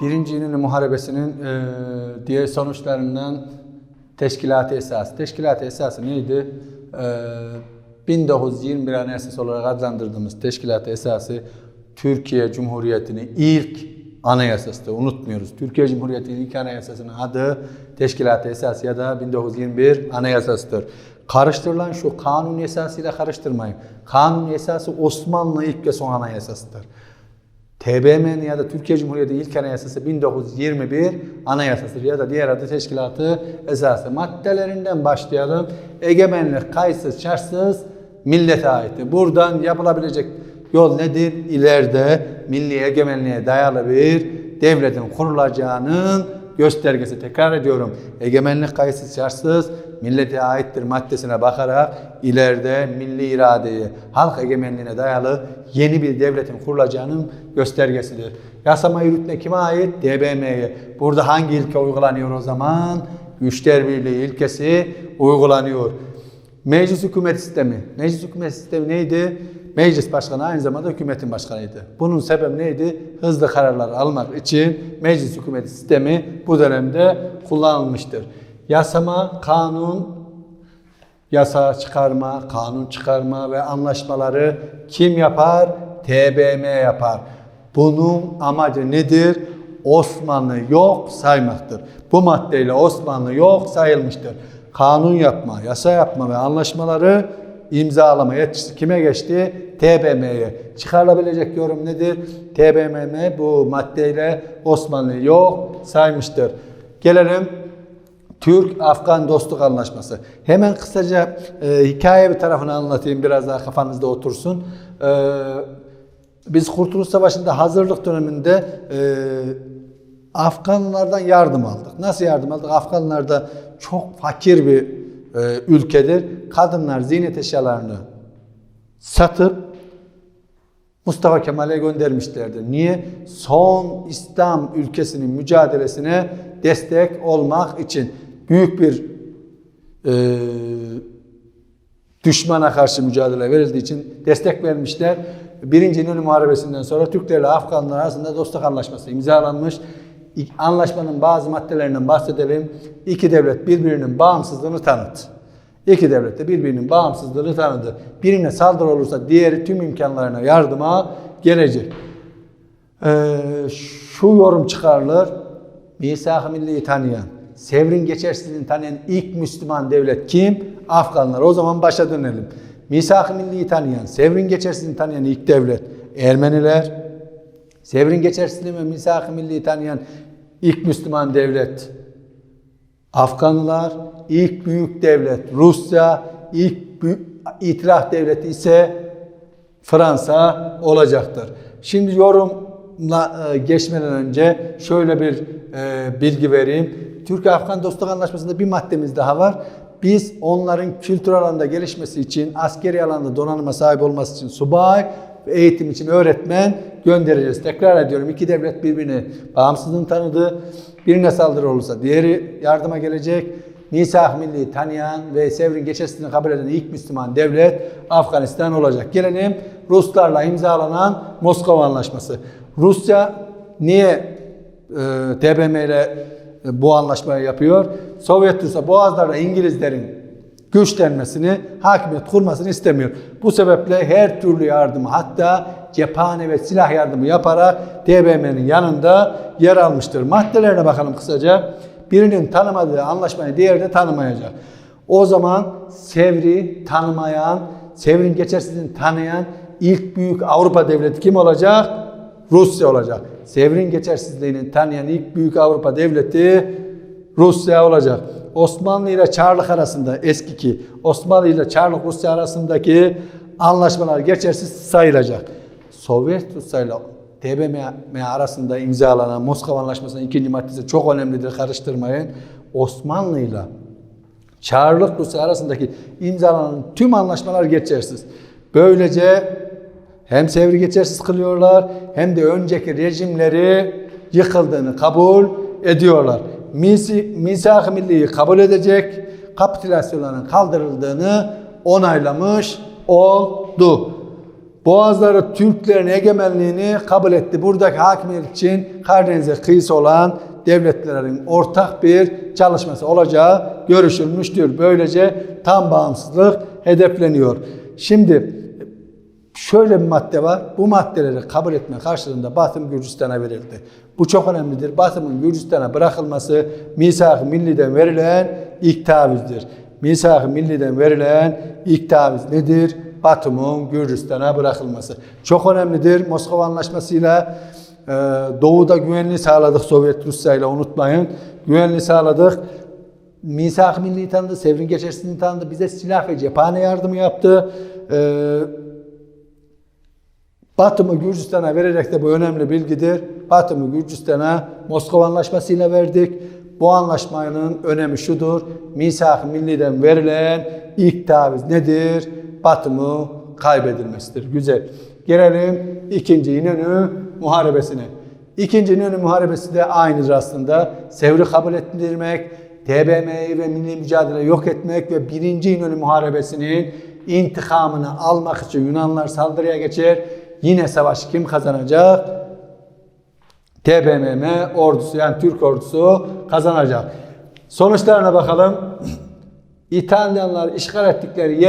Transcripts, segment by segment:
Birinci İnönü Muharebesi'nin e, diğer sonuçlarından teşkilat-ı esas. Teşkilat-ı esası neydi? E, 1921 Anayasası olarak adlandırdığımız teşkilat-ı esası Türkiye Cumhuriyeti'nin ilk anayasası. Unutmuyoruz. Türkiye Cumhuriyeti'nin ilk anayasasının adı Teşkilat-ı Esası ya da 1921 Anayasasıdır. Karıştırılan şu kanun esasıyla karıştırmayın. Kanun esası Osmanlı ilk ve son anayasasıdır. TBMM'nin ya da Türkiye Cumhuriyeti İlk Anayasası 1921 Anayasasıdır ya da diğer adı Teşkilatı Esası. Maddelerinden başlayalım. Egemenlik kayıtsız şartsız millete aittir. Buradan yapılabilecek yol nedir? İleride milli egemenliğe dayalı bir devletin kurulacağının göstergesi. Tekrar ediyorum. Egemenlik kayıtsız şartsız millete aittir maddesine bakarak ileride milli iradeyi halk egemenliğine dayalı yeni bir devletin kurulacağının göstergesidir. Yasama yürütme kime ait? DBM'ye. Burada hangi ilke uygulanıyor o zaman? Güçler Birliği ilkesi uygulanıyor. Meclis hükümet sistemi. Meclis hükümet sistemi neydi? Meclis başkanı aynı zamanda hükümetin başkanıydı. Bunun sebebi neydi? Hızlı kararlar almak için meclis hükümet sistemi bu dönemde kullanılmıştır. Yasama, kanun, yasa çıkarma, kanun çıkarma ve anlaşmaları kim yapar? TBM yapar. Bunun amacı nedir? Osmanlı yok saymaktır. Bu maddeyle Osmanlı yok sayılmıştır. Kanun yapma, yasa yapma ve anlaşmaları imzalama yetkisi kime geçti? TBMM'ye. Çıkarılabilecek yorum nedir? TBMM bu maddeyle Osmanlı yok saymıştır. Gelelim Türk-Afgan Dostluk Anlaşması. Hemen kısaca e, hikaye bir tarafını anlatayım biraz daha kafanızda otursun. E, biz Kurtuluş Savaşı'nda hazırlık döneminde e, Afganlardan yardım aldık. Nasıl yardım aldık? Afganlar da çok fakir bir e, ülkedir. Kadınlar ziynet eşyalarını satıp Mustafa Kemal'e göndermişlerdi. Niye? Son İslam ülkesinin mücadelesine destek olmak için büyük bir e, düşmana karşı mücadele verildiği için destek vermişler. Birinci İnönü Muharebesi'nden sonra Türkler ile Afganlar arasında dostluk anlaşması imzalanmış. Anlaşmanın bazı maddelerinden bahsedelim. İki devlet birbirinin bağımsızlığını tanıdı. İki devlet de birbirinin bağımsızlığını tanıdı. Birine saldırı olursa diğeri tüm imkanlarına yardıma gelecek. Ee, şu yorum çıkarılır. Misak-ı Milli'yi tanıyan, Sevrin geçersizliğini tanıyan ilk Müslüman devlet kim? Afganlar. O zaman başa dönelim. Misak-ı Milli'yi tanıyan, Sevrin geçersizliğini tanıyan ilk devlet Ermeniler. Sevrin geçersizliğini ve Misak-ı Milli'yi tanıyan ilk Müslüman devlet Afganlılar, ilk büyük devlet Rusya, ilk büyük itiraf devleti ise Fransa olacaktır. Şimdi yorumla e, geçmeden önce şöyle bir e, bilgi vereyim. Türk-Afgan Dostluk Anlaşması'nda bir maddemiz daha var. Biz onların kültür alanda gelişmesi için, askeri alanda donanıma sahip olması için subay eğitim için öğretmen göndereceğiz. Tekrar ediyorum iki devlet birbirine bağımsızlığını tanıdı. Birine saldırı olursa diğeri yardıma gelecek. Misak Milli tanıyan ve Sevrin geçersizliğini kabul eden ilk Müslüman devlet Afganistan olacak. Gelelim Ruslarla imzalanan Moskova Anlaşması. Rusya niye e, TBM ile e, bu anlaşmayı yapıyor? Sovyet Rusya Boğazlar'da İngilizlerin güçlenmesini, hakimiyet kurmasını istemiyor. Bu sebeple her türlü yardımı hatta cephane ve silah yardımı yaparak TBMM'nin yanında yer almıştır. Maddelerine bakalım kısaca. Birinin tanımadığı anlaşmayı diğeri de tanımayacak. O zaman Sevr'i tanımayan, Sevr'in geçersizliğini tanıyan ilk büyük Avrupa devleti kim olacak? Rusya olacak. Sevr'in geçersizliğini tanıyan ilk büyük Avrupa devleti Rusya olacak. Osmanlı ile Çarlık arasında eskiki Osmanlı ile Çarlık Rusya arasındaki anlaşmalar geçersiz sayılacak. Sovyet Rusya ile TBMM arasında imzalanan Moskova Anlaşması'nın ikinci maddesi çok önemlidir karıştırmayın. Osmanlı ile Çarlık Rusya arasındaki imzalanan tüm anlaşmalar geçersiz. Böylece hem sevri geçersiz kılıyorlar hem de önceki rejimleri yıkıldığını kabul ediyorlar. Misak-ı Milli'yi kabul edecek, kapitülasyonların kaldırıldığını onaylamış oldu. Boğazları Türklerin egemenliğini kabul etti. Buradaki hakimiyet için Karadeniz'e kıyısı olan devletlerin ortak bir çalışması olacağı görüşülmüştür. Böylece tam bağımsızlık hedefleniyor. Şimdi şöyle bir madde var. Bu maddeleri kabul etme karşılığında Batım Gürcistan'a verildi. Bu çok önemlidir. Batım'ın Gürcistan'a bırakılması Misak-ı Milli'den verilen ilk tavizdir. Misak-ı Milli'den verilen ilk taviz nedir? Batum'un Gürcistan'a bırakılması. Çok önemlidir. Moskova Anlaşması'yla e, doğuda güvenliği sağladık Sovyet Rusya ile unutmayın. Güvenliği sağladık. Misak-ı Milli'yi tanıdı, Sevrin Geçersi'ni tanıdı, bize silah ve cephane yardımı yaptı. Ee, Batım'ı Gürcistan'a vererek de bu önemli bilgidir. Batım'ı Gürcistan'a Moskova Anlaşması'yla verdik. Bu anlaşmanın önemi şudur. Misak-ı Milli'den verilen ilk taviz nedir? Batım'ı kaybedilmesidir. Güzel. Gelelim ikinci İnönü Muharebesi'ne. İkinci İnönü Muharebesi de aynıdır aslında. Sevr'i kabul ettirmek, TBMM'yi ve milli mücadele yok etmek ve birinci İnönü Muharebesi'nin intikamını almak için Yunanlar saldırıya geçer. Yine savaşı kim kazanacak? TBMM ordusu yani Türk ordusu kazanacak. Sonuçlarına bakalım. İtalyanlar işgal ettikleri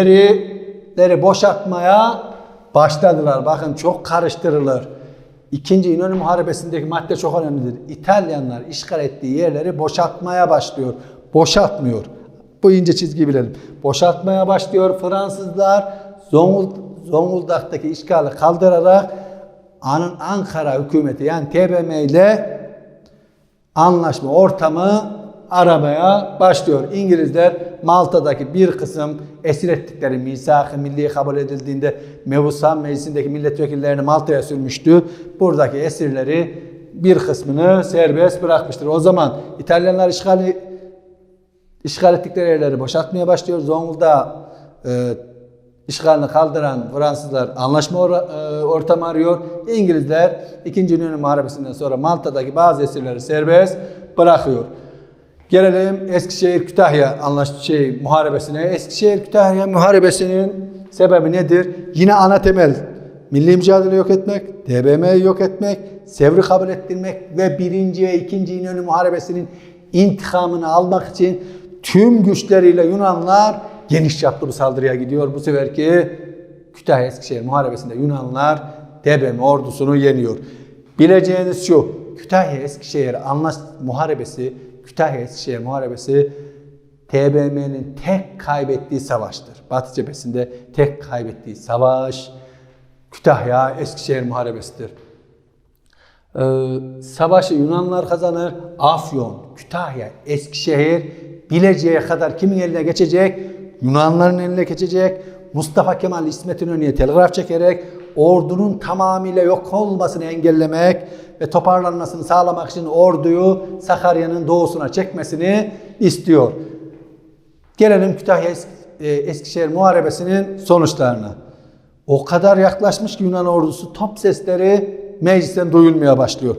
yerleri boşaltmaya başladılar. Bakın çok karıştırılır. İkinci İnönü Muharebesi'ndeki madde çok önemlidir. İtalyanlar işgal ettiği yerleri boşaltmaya başlıyor. Boşaltmıyor. Bu ince çizgiyi bilelim. Boşaltmaya başlıyor Fransızlar. Zonguldak, Zonguldak'taki işgali kaldırarak An- Ankara hükümeti yani TBMM ile anlaşma ortamı aramaya başlıyor. İngilizler Malta'daki bir kısım esir ettikleri misak-ı milli kabul edildiğinde Mebusan Meclisi'ndeki milletvekillerini Malta'ya sürmüştü. Buradaki esirleri bir kısmını serbest bırakmıştır. O zaman İtalyanlar işgali işgal ettikleri yerleri boşaltmaya başlıyor. Zonguldak'a e, işgalini kaldıran Fransızlar anlaşma or- e, ortamı arıyor. İngilizler 2. İnönü Muharebesi'nden sonra Malta'daki bazı esirleri serbest bırakıyor. Gelelim Eskişehir Kütahya anlaş şey muharebesine. Eskişehir Kütahya muharebesinin sebebi nedir? Yine ana temel milli mücadele yok etmek, TBMM'yi yok etmek, Sevr'i kabul ettirmek ve birinci ve ikinci İnönü Muharebesi'nin intikamını almak için tüm güçleriyle Yunanlar geniş çaplı bir saldırıya gidiyor. Bu seferki Kütahya Eskişehir Muharebesi'nde Yunanlar TBMM ordusunu yeniyor. Bileceğiniz şu, Kütahya Eskişehir anlaş muharebesi, Kütahya Eskişehir muharebesi TBMM'nin tek kaybettiği savaştır. Batı cephesinde tek kaybettiği savaş Kütahya Eskişehir muharebesidir. Ee, savaşı Yunanlar kazanır. Afyon, Kütahya, Eskişehir, Bilecik'e kadar kimin eline geçecek? Yunanların eline geçecek. Mustafa Kemal İsmet İnönü'ye telgraf çekerek ordunun tamamıyla yok olmasını engellemek ve toparlanmasını sağlamak için orduyu Sakarya'nın doğusuna çekmesini istiyor. Gelelim Kütahya e, Eskişehir Muharebesi'nin sonuçlarına. O kadar yaklaşmış ki Yunan ordusu top sesleri meclisten duyulmaya başlıyor.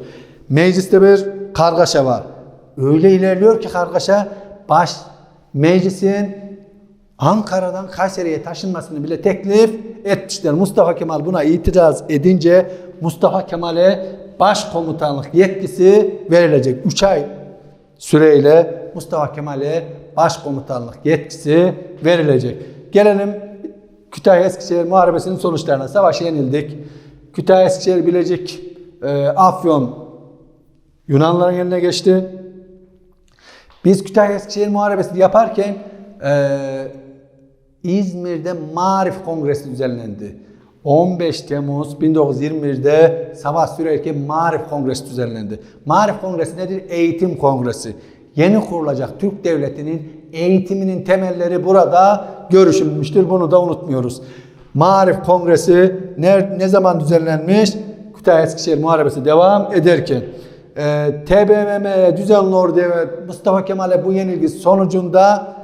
Mecliste bir kargaşa var. Öyle ilerliyor ki kargaşa baş meclisin Ankara'dan Kayseri'ye taşınmasını bile teklif etmişler. Mustafa Kemal buna itiraz edince Mustafa Kemal'e başkomutanlık yetkisi verilecek. 3 ay süreyle Mustafa Kemal'e başkomutanlık yetkisi verilecek. Gelelim Kütahya Eskişehir Muharebesi'nin sonuçlarına. Savaşı yenildik. Kütahya Eskişehir Bilecik e, Afyon Yunanların eline geçti. Biz Kütahya Eskişehir Muharebesi yaparken e, İzmir'de Marif Kongresi düzenlendi. 15 Temmuz 1921'de savaş sürerken Marif Kongresi düzenlendi. Marif Kongresi nedir? Eğitim Kongresi. Yeni kurulacak Türk Devleti'nin eğitiminin temelleri burada görüşülmüştür. Bunu da unutmuyoruz. Marif Kongresi ne, ne zaman düzenlenmiş? Kütahya Eskişehir Muharebesi devam ederken. E, TBMM düzenli orduya ve Mustafa Kemal'e bu yenilgi sonucunda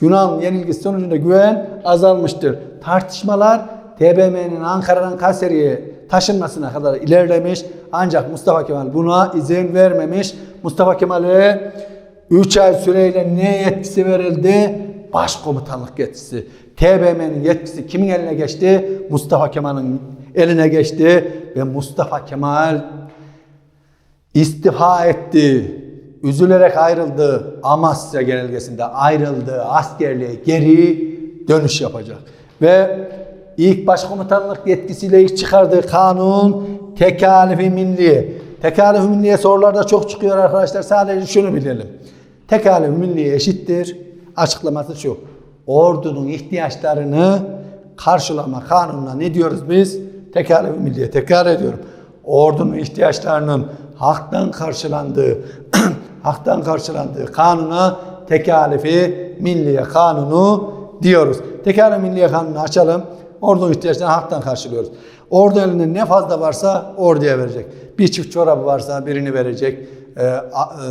Yunan yenilgisi sonucunda güven azalmıştır. Tartışmalar TBMM'nin Ankara'dan Kayseri'ye taşınmasına kadar ilerlemiş. Ancak Mustafa Kemal buna izin vermemiş. Mustafa Kemal'e 3 ay süreyle ne yetkisi verildi? Başkomutanlık yetkisi. TBMM'nin yetkisi kimin eline geçti? Mustafa Kemal'in eline geçti ve Mustafa Kemal istifa etti. Üzülerek ayrıldı. Amasya genelgesinde ayrıldı. Askerliğe geri dönüş yapacak. Ve ilk başkomutanlık yetkisiyle ilk çıkardığı kanun tekalifi milli. Tekalifi milliye sorularda çok çıkıyor arkadaşlar. Sadece şunu bilelim. Tekalifi milliye eşittir. Açıklaması şu. Ordunun ihtiyaçlarını karşılama kanununa ne diyoruz biz? Tekalifi milliye. Tekrar ediyorum. Ordunun ihtiyaçlarının halktan karşılandığı halktan karşılandığı kanuna tekalifi milliye kanunu diyoruz. Tekalifi milliye kanunu açalım. Ordunun ihtiyaçlarını halktan karşılıyoruz. Ordu elinde ne fazla varsa orduya verecek. Bir çift çorabı varsa birini verecek. Ee, a- e,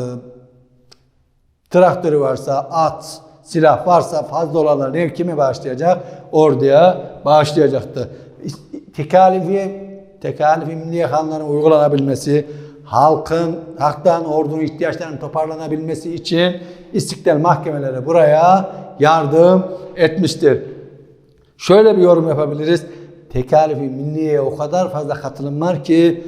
traktörü varsa, at, silah varsa fazla olanları ev kime bağışlayacak? Orduya bağışlayacaktı. Tekalifi, tekalifi milliye kanunların uygulanabilmesi, halkın, halktan ordunun ihtiyaçlarının toparlanabilmesi için istiklal mahkemeleri buraya yardım etmiştir. Şöyle bir yorum yapabiliriz. Tekalifi milliye o kadar fazla katılım var ki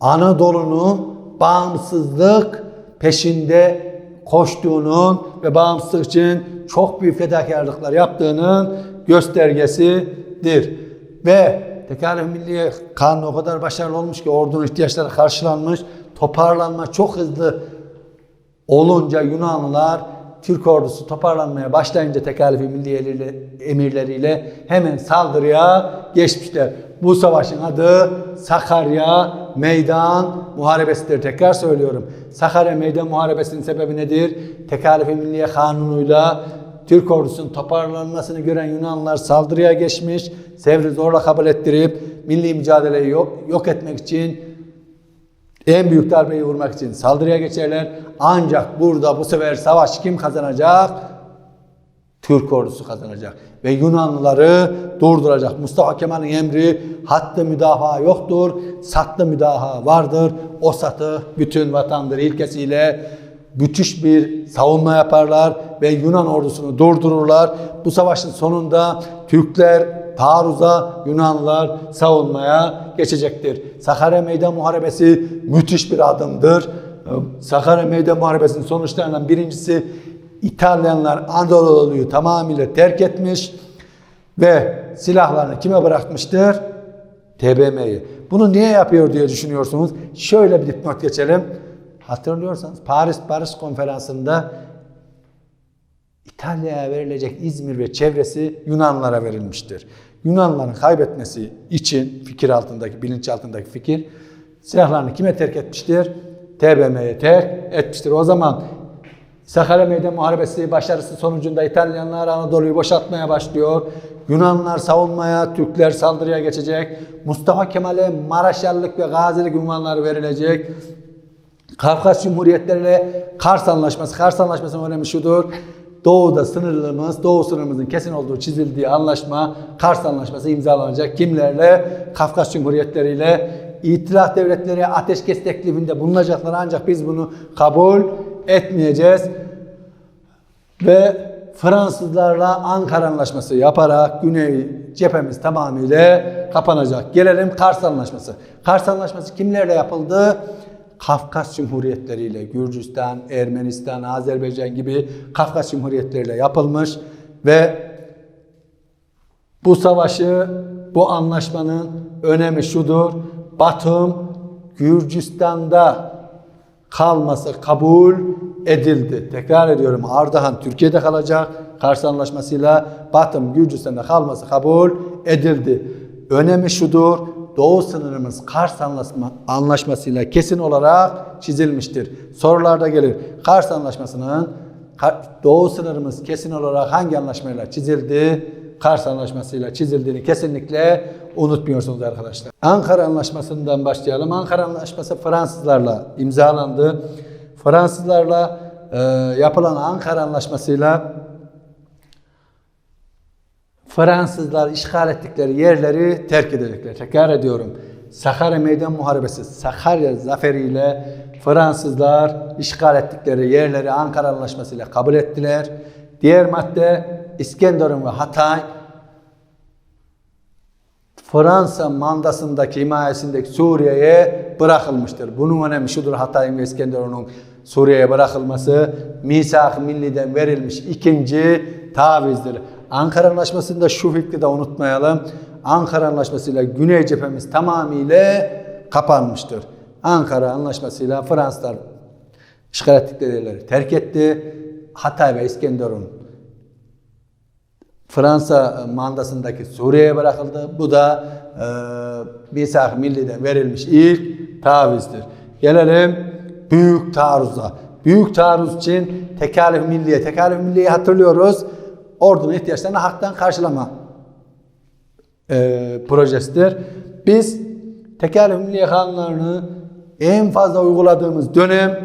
Anadolu'nun bağımsızlık peşinde koştuğunun ve bağımsızlık için çok büyük fedakarlıklar yaptığının göstergesidir. Ve Tekalifi Milliye Kanunu o kadar başarılı olmuş ki ordunun ihtiyaçları karşılanmış, toparlanma çok hızlı olunca Yunanlılar Türk ordusu toparlanmaya başlayınca tekalifi milliyeleriyle, emirleriyle hemen saldırıya geçmişler. Bu savaşın adı Sakarya Meydan Muharebesidir. Tekrar söylüyorum. Sakarya Meydan Muharebesinin sebebi nedir? Tekalifi Milliye Kanunu'yla Türk ordusunun toparlanmasını gören Yunanlılar saldırıya geçmiş, Sevr'i zorla kabul ettirip milli mücadeleyi yok, yok etmek için en büyük darbeyi vurmak için saldırıya geçerler. Ancak burada bu sefer savaş kim kazanacak? Türk ordusu kazanacak. Ve Yunanlıları durduracak. Mustafa Kemal'in emri hattı müdafaa yoktur. Sattı müdafaa vardır. O satı bütün vatandır ilkesiyle müthiş bir savunma yaparlar ve Yunan ordusunu durdururlar. Bu savaşın sonunda Türkler taarruza, Yunanlılar savunmaya geçecektir. Sakarya Meydan Muharebesi müthiş bir adımdır. Sakarya Meydan Muharebesi'nin sonuçlarından birincisi İtalyanlar Anadolu'yu tamamıyla terk etmiş ve silahlarını kime bırakmıştır? TBM'yi. Bunu niye yapıyor diye düşünüyorsunuz. Şöyle bir dipnot geçelim. Hatırlıyorsanız Paris Barış Konferansı'nda İtalya'ya verilecek İzmir ve çevresi Yunanlara verilmiştir. Yunanların kaybetmesi için fikir altındaki, bilinç altındaki fikir silahlarını kime terk etmiştir? TBM'ye terk etmiştir. O zaman Sakarya Meydan Muharebesi başarısı sonucunda İtalyanlar Anadolu'yu boşaltmaya başlıyor. Yunanlar savunmaya, Türkler saldırıya geçecek. Mustafa Kemal'e Maraşallık ve Gazilik ünvanları verilecek. Kafkas Cumhuriyetleriyle Kars Anlaşması. Kars Anlaşması'nın önemi şudur. Doğu'da sınırımız, Doğu sınırımızın kesin olduğu çizildiği anlaşma, Kars Anlaşması imzalanacak. Kimlerle? Kafkas Cumhuriyetleriyle İtilaf devletleri ateşkes teklifinde bulunacaklar ancak biz bunu kabul etmeyeceğiz. Ve Fransızlarla Ankara Anlaşması yaparak Güney cephemiz tamamıyla kapanacak. Gelelim Kars Anlaşması. Kars Anlaşması kimlerle yapıldı? Kafkas Cumhuriyetleri ile Gürcistan, Ermenistan, Azerbaycan gibi Kafkas Cumhuriyetleriyle yapılmış ve bu savaşı, bu anlaşmanın önemi şudur. Batım Gürcistan'da kalması kabul edildi. Tekrar ediyorum Ardahan Türkiye'de kalacak. Kars Anlaşması'yla Batım Gürcistan'da kalması kabul edildi. Önemi şudur. Doğu sınırımız Kars Anlaşma, Anlaşması'yla kesin olarak çizilmiştir. Sorularda gelir. Kars Anlaşması'nın Doğu sınırımız kesin olarak hangi anlaşmayla çizildi? Kars Anlaşması'yla çizildiğini kesinlikle unutmuyorsunuz arkadaşlar. Ankara Anlaşması'ndan başlayalım. Ankara Anlaşması Fransızlarla imzalandı. Fransızlarla e, yapılan Ankara Anlaşması'yla Fransızlar işgal ettikleri yerleri terk edecekler. Tekrar ediyorum. Sakarya Meydan Muharebesi, Sakarya zaferiyle Fransızlar işgal ettikleri yerleri Ankara Anlaşması ile kabul ettiler. Diğer madde İskenderun ve Hatay Fransa mandasındaki himayesindeki Suriye'ye bırakılmıştır. Bunun önemi şudur Hatay'ın ve İskenderun'un Suriye'ye bırakılması misak-ı milliden verilmiş ikinci tavizdir. Ankara Anlaşması'nda şu fikri de unutmayalım. Ankara Anlaşması'yla Güney cephemiz tamamıyla kapanmıştır. Ankara Anlaşması'yla Fransızlar işgal ettikleri yerleri terk etti. Hatay ve İskenderun Fransa mandasındaki Suriye'ye bırakıldı. Bu da e, Misak Milli'den verilmiş ilk tavizdir. Gelelim büyük taarruza. Büyük taarruz için tekalif milliye, tekalif milliyi hatırlıyoruz. Ordunun ihtiyaçlarını haktan karşılama e, projesidir. Biz tekalif milliye kanunlarını en fazla uyguladığımız dönem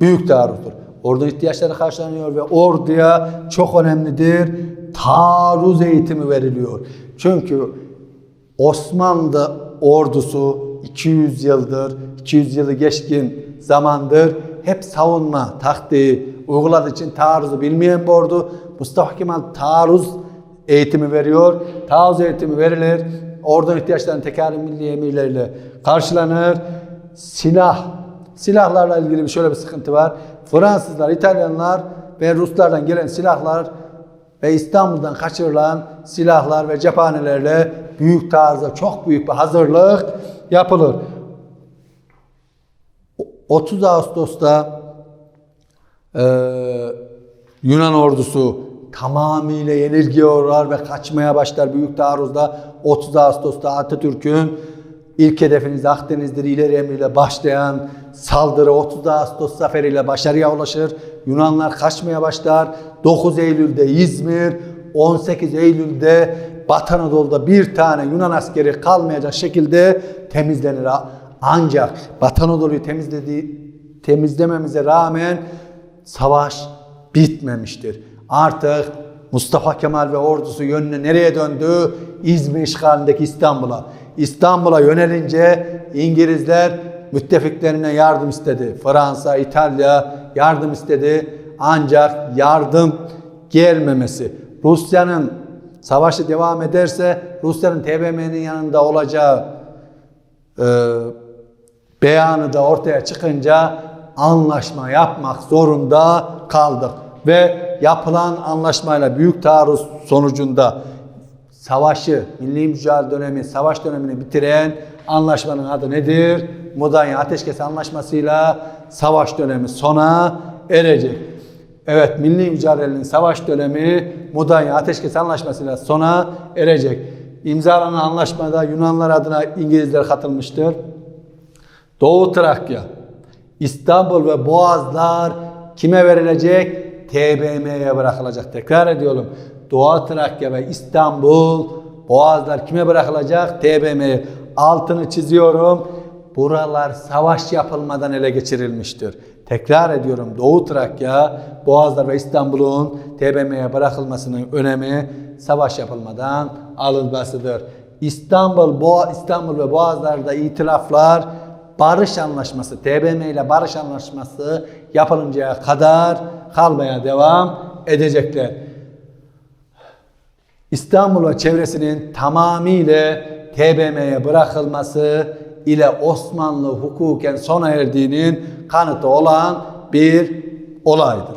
büyük taarruzdur. Ordunun ihtiyaçları karşılanıyor ve orduya çok önemlidir. Taarruz eğitimi veriliyor. Çünkü Osmanlı ordusu 200 yıldır, 200 yılı geçkin zamandır hep savunma taktiği uyguladığı için taarruzu bilmeyen bir ordu. Mustafa Kemal taarruz eğitimi veriyor. Taarruz eğitimi verilir. Ordunun ihtiyaçlarını tekerrüm milli emirleriyle karşılanır. Silah, silahlarla ilgili bir şöyle bir sıkıntı var. Fransızlar, İtalyanlar ve Ruslardan gelen silahlar ve İstanbul'dan kaçırılan silahlar ve cephanelerle büyük taarruza çok büyük bir hazırlık yapılır. O- 30 Ağustos'ta eee, Yunan ordusu tamamıyla yenilgiye uğrar ve kaçmaya başlar büyük taarruzda. 30 Ağustos'ta Atatürk'ün ilk hedefiniz Akdeniz'dir ileri emriyle başlayan saldırı 30 Ağustos zaferiyle başarıya ulaşır. Yunanlar kaçmaya başlar. 9 Eylül'de İzmir, 18 Eylül'de Batı Anadolu'da bir tane Yunan askeri kalmayacak şekilde temizlenir. Ancak Batı Anadolu'yu temizlediği temizlememize rağmen savaş bitmemiştir. Artık Mustafa Kemal ve ordusu yönüne nereye döndü? İzmir işgalindeki İstanbul'a. İstanbul'a yönelince İngilizler müttefiklerine yardım istedi. Fransa, İtalya yardım istedi. Ancak yardım gelmemesi. Rusya'nın savaşı devam ederse Rusya'nın TBMM'nin yanında olacağı e, beyanı da ortaya çıkınca anlaşma yapmak zorunda kaldık. Ve yapılan anlaşmayla büyük taarruz sonucunda savaşı, milli mücadele dönemi, savaş dönemini bitiren anlaşmanın adı nedir? Mudanya Ateşkes Anlaşması'yla savaş dönemi sona erecek. Evet, milli mücadelenin savaş dönemi Mudanya Ateşkes Anlaşması'yla sona erecek. İmzalanan anlaşmada Yunanlar adına İngilizler katılmıştır. Doğu Trakya, İstanbul ve Boğazlar kime verilecek? TBMM'ye bırakılacak. Tekrar ediyorum. Doğu Trakya ve İstanbul, Boğazlar kime bırakılacak? TBMM'ye. Altını çiziyorum. Buralar savaş yapılmadan ele geçirilmiştir. Tekrar ediyorum. Doğu Trakya, Boğazlar ve İstanbul'un TBMM'ye bırakılmasının önemi savaş yapılmadan alınmasıdır. İstanbul, Boğa, İstanbul ve Boğazlar'da itiraflar barış anlaşması, TBM ile barış anlaşması yapılıncaya kadar kalmaya devam edecekler. İstanbul ve çevresinin tamamıyla TBM'ye bırakılması ile Osmanlı hukuken sona erdiğinin kanıtı olan bir olaydır.